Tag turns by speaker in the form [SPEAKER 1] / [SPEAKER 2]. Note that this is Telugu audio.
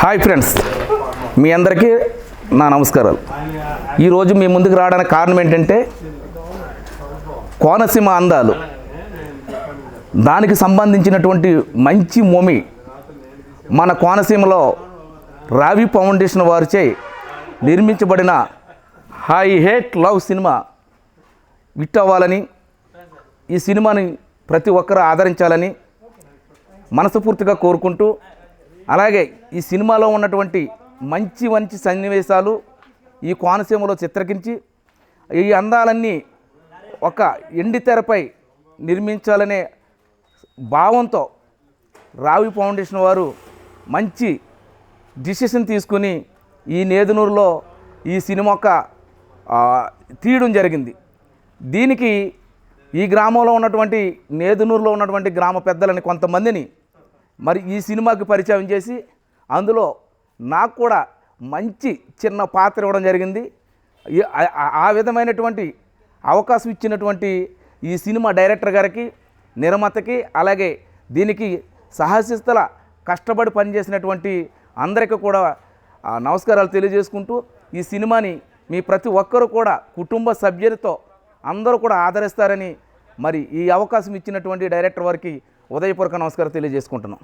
[SPEAKER 1] Hi friends. మీ అందరికీ నా నమస్కారాలు. ఈరోజు మీ ముందుకు రావడానికి కారణం ఏంటంటే కోనసీమ అందాలు. దానికి సంబంధించినటువంటి మంచి మొమి మన కోనసీమలో రావి ఫౌండేషన్ వారిచే నిర్మించబడిన hi hate love cinema hit అవ్వాలని ఈ సినిమాని ప్రతి ఒక్కరూ ఆదరించాలని మనస్ఫూర్తిగా కోరుకుంటూ అలాగే ఈ సినిమాలో ఉన్నటువంటి మంచి మంచి సన్నివేశాలు ఈ కోనసీమలో చిత్రకించి ఈ అందాలన్నీ ఒక ఎండి తెరపై నిర్మించాలనే భావంతో రావి ఫౌండేషన్ వారు మంచి డిసిషన్ తీసుకుని ఈ నేదునూరులో ఈ సినిమా ఒక తీయడం జరిగింది. దీనికి ఈ గ్రామంలో ఉన్నటువంటి నేదునూరులో ఉన్నటువంటి గ్రామ పెద్దలని కొంతమందిని మరి ఈ సినిమాకి పరిచయం చేసి అందులో నాకు కూడా మంచి చిన్న పాత్ర ఇవ్వడం జరిగింది. ఆ- విధమైనటువంటి అవకాశం ఇచ్చినటువంటి ఈ సినిమా డైరెక్టర్ గారికి నిర్మాతకి అలాగే దీనికి సహశిస్తల కష్టపడి పనిచేసినటువంటి అందరికీ కూడా నమస్కారాలు తెలియజేసుకుంటూ ఈ సినిమాని మీ ప్రతి ఒక్కరూ కూడా కుటుంబ సభ్యులతో అందరూ కూడా ఆదరిస్తారని మరి ఈ అవకాశం ఇచ్చినటువంటి డైరెక్టర్ వారికి ఉదయపూర్వక నమస్కారం తెలియజేసుకుంటున్నాం.